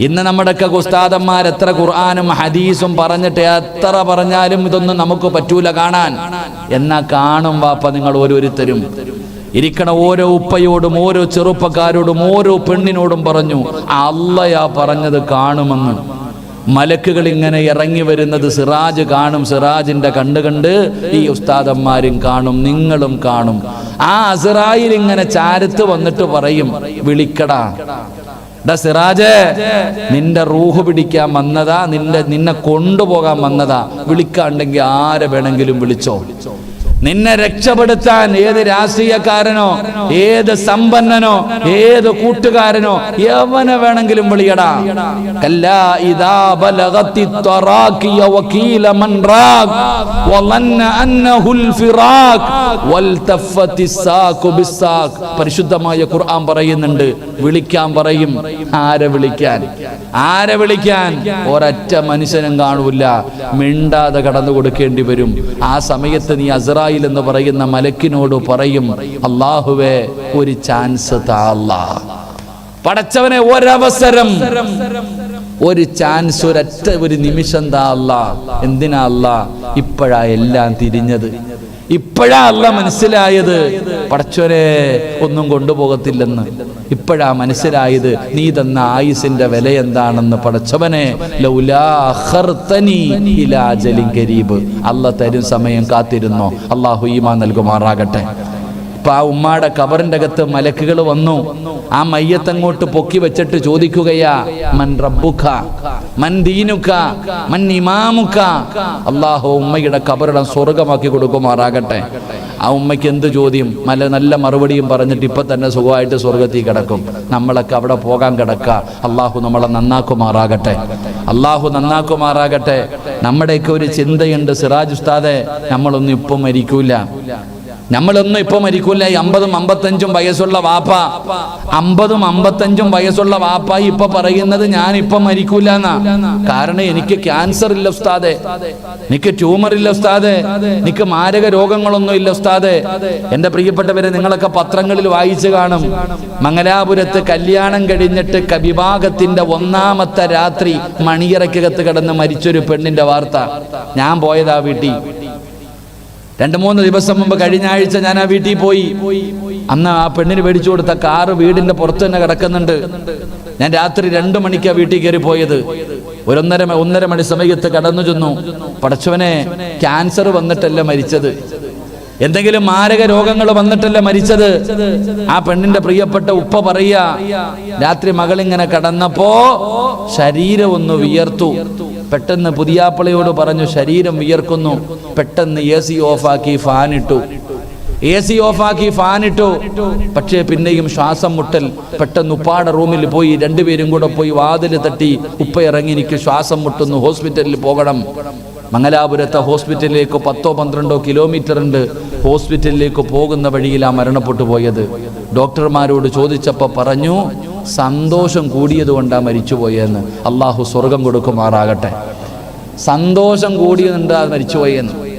ഇന്ന് നമ്മുടെയൊക്കെ ഉസ്താദന്മാർ എത്ര ഖുർആാനും ഹദീസും പറഞ്ഞിട്ട് എത്ര പറഞ്ഞാലും ഇതൊന്നും നമുക്ക് പറ്റൂല കാണാൻ. എന്നാ കാണും വാപ്പ നിങ്ങൾ ഓരോരുത്തരും. ഇരിക്കണ ഓരോ ഉപ്പയോടും ഓരോ ചെറുപ്പക്കാരോടും ഓരോ പെണ്ണിനോടും പറഞ്ഞു അല്ലയാ പറഞ്ഞത് കാണുമെന്ന്. മലക്കുകൾ ഇങ്ങനെ ഇറങ്ങി വരുന്നത് സിറാജ് കാണും സിറാജിന്റെ കണ്ട് കണ്ട് ഈ ഉസ്താദന്മാരും കാണും നിങ്ങളും കാണും. ആ അസിറായിൽ ഇങ്ങനെ ചാരത്ത് വന്നിട്ട് പറയും വിളിക്കടാ. സിറാജേ നിന്റെ റൂഹ് പിടിക്കാൻ വന്നതാ നിന്റെ നിന്നെ കൊണ്ടുപോകാൻ വന്നതാ. വിളിക്കാണ്ടെങ്കിൽ ആരെ വേണമെങ്കിലും വിളിച്ചോ? നിന്നെ രക്ഷപ്പെടുത്താൻ ഏത് രാഷ്ട്രീയക്കാരനോ ഏത് സമ്പന്നനോ ഏത് കൂട്ടുകാരനോ എവനെ വേണമെങ്കിലും വിളിയടാ. കല്ലാ ഇദാ ബലഗത്തി ത്വറാഖിയ വകീല മൻ വലന്ന അന്നഹുൽ ഫിറാഖ് വൽതഫത്തി സാഖു ബിസാഖ് പരിശുദ്ധമായ ഖുർആൻ പറയുന്നുണ്ട് വിളിക്കാൻ പറയും. ആരെ വിളിക്കാൻ? ആരെ വിളിക്കാൻ? ഒരൊറ്റ മനുഷ്യനും കാണൂല മിണ്ടാതെ കടന്നു കൊടുക്കേണ്ടി വരും. ആ സമയത്ത് നീ അസറായിൽ എന്ന് പറയുന്ന മലക്കിനോട് പറയും അള്ളാഹുവേ ഒരു ചാൻസ് താ അല്ലാ. പടച്ചവനെ ഒരവസരം. ഒരു ചാൻസ് ഒരൊറ്റ ഒരു നിമിഷം താ അല്ല. എന്തിനാ അല്ല? ഇപ്പോഴാ എല്ലാം തിരിഞ്ഞത്. ഇപ്പോഴാ അല്ല മനസ്സിലായത്. പടച്ചോരെ ഒന്നും കൊണ്ടുപോകത്തില്ലെന്ന്. ഇപ്പോഴാ മനസ്സിലായത്. നീ തന്ന ആയുസിന്റെ വില എന്താണെന്ന് പടച്ചവനെ. അല്ല തരും സമയം കാത്തിരുന്നോ. അള്ളാഹു ഈമാ നൽകുമാറാകട്ടെ. ഇപ്പൊ ആ ഉമ്മാടെ കബറിന്റെ അകത്ത് മലക്കുകൾ വന്നു. ആ മയ്യത്തങ്ങോട്ട് പൊക്കി വെച്ചിട്ട് ചോദിക്കുകയാ മൻ റബ്ബുക മൻ ദീനുക മൻ ഇമാമുക. അള്ളാഹു ഉമ്മയുടെ കബറിടം സ്വർഗമാക്കി കൊടുക്കുമാറാകട്ടെ. ആ ഉമ്മയ്ക്ക് എന്ത് ചോദ്യം? നല്ല നല്ല മറുപടിയും പറഞ്ഞിട്ട് ഇപ്പൊ തന്നെ സുഖമായിട്ട് സ്വർഗത്തിൽ കിടക്കും. നമ്മളൊക്കെ അവിടെ പോകാൻ കിടക്ക. അള്ളാഹു നമ്മളെ നന്നാക്കുമാറാകട്ടെ. അള്ളാഹു നന്നാക്കുമാറാകട്ടെ. നമ്മുടെയൊക്കെ ഒരു ചിന്തയുണ്ട് സിറാജ് ഉസ്താദെ നമ്മളൊന്നും ഇപ്പം മരിക്കൂല. നമ്മളൊന്നും ഇപ്പൊ മരിക്കൂല ഈ അമ്പതും അമ്പത്തഞ്ചും വയസ്സുള്ള വാപ്പ. അമ്പതും അമ്പത്തഞ്ചും വയസ്സുള്ള വാപ്പ ഇപ്പൊ പറയുന്നത് ഞാൻ ഇപ്പൊ മരിക്കൂല എന്നാ കാരണം എനിക്ക് ക്യാൻസർ ഇല്ല ഉസ്താദെ. എനിക്ക് ട്യൂമർ ഇല്ല ഉസ്താദെ. എനിക്ക് മാരക രോഗങ്ങളൊന്നും ഇല്ല ഉസ്താദെ. എന്റെ പ്രിയപ്പെട്ടവരെ നിങ്ങളൊക്കെ പത്രങ്ങളിൽ വായിച്ചു കാണും. മംഗലാപുരത്ത് കല്യാണം കഴിഞ്ഞിട്ട് വിഭാഗത്തിന്റെ ഒന്നാമത്തെ രാത്രി മണിയറക്കകത്ത് കിടന്ന് മരിച്ചൊരു പെണ്ണിന്റെ വാർത്ത. ഞാൻ പോയതാ വീട്ടിൽ. രണ്ട് മൂന്ന് ദിവസം മുമ്പ് കഴിഞ്ഞ ആഴ്ച ഞാൻ ആ വീട്ടിൽ പോയി. അന്ന് ആ പെണ്ണിന് മേടിച്ചു കൊടുത്ത കാറ് വീടിന്റെ പുറത്ത് തന്നെ കിടക്കുന്നുണ്ട്. ഞാൻ രാത്രി രണ്ടു മണിക്ക് ആ വീട്ടിൽ കയറി പോയത്. ഒരൊന്നര ഒന്നര മണി സമയത്ത് കടന്നു ചെന്നു. പടച്ചവനെ ക്യാൻസർ വന്നിട്ടല്ല മരിച്ചത്? എന്തെങ്കിലും മാരക രോഗങ്ങൾ വന്നിട്ടല്ല മരിച്ചത്? ആ പെണ്ണിന്റെ പ്രിയപ്പെട്ട ഉപ്പ പറയാ രാത്രി മകളിങ്ങനെ കടന്നപ്പോ ശരീരം ഒന്ന് വിയർത്തു. പെട്ടെന്ന് പുതിയാപ്പളയോട് പറഞ്ഞു ശരീരം വിയർക്കുന്നു. പെട്ടെന്ന് എ സി ഓഫാക്കി ഫാനിട്ടു എ സി ഓഫാക്കി ഫാനിട്ടു പക്ഷേ പിന്നെയും ശ്വാസം മുട്ടൽ. പെട്ടെന്ന് ഉപ്പാടെ റൂമിൽ പോയി രണ്ടുപേരും കൂടെ പോയി വാതിൽ തട്ടി ഉപ്പ ഇറങ്ങി എനിക്ക് ശ്വാസം മുട്ടുന്നു. ഹോസ്പിറ്റലിൽ പോകണം. മംഗലാപുരത്തെ ഹോസ്പിറ്റലിലേക്ക് പത്തോ പന്ത്രണ്ടോ കിലോമീറ്റർ ഉണ്ട്. ഹോസ്പിറ്റലിലേക്ക് പോകുന്ന വഴിയിലാണ് മരണപ്പെട്ടു പോയത് ഡോക്ടർമാരോട് ചോദിച്ചപ്പോൾ പറഞ്ഞു സന്തോഷം കൂടിയതുകൊണ്ടാണ് മരിച്ചുപോയെന്ന്. അള്ളാഹു സ്വർഗം കൊടുക്കുമാറാകട്ടെ. സന്തോഷം കൂടിയതുകൊണ്ടാണ് മരിച്ചുപോയെന്ന്.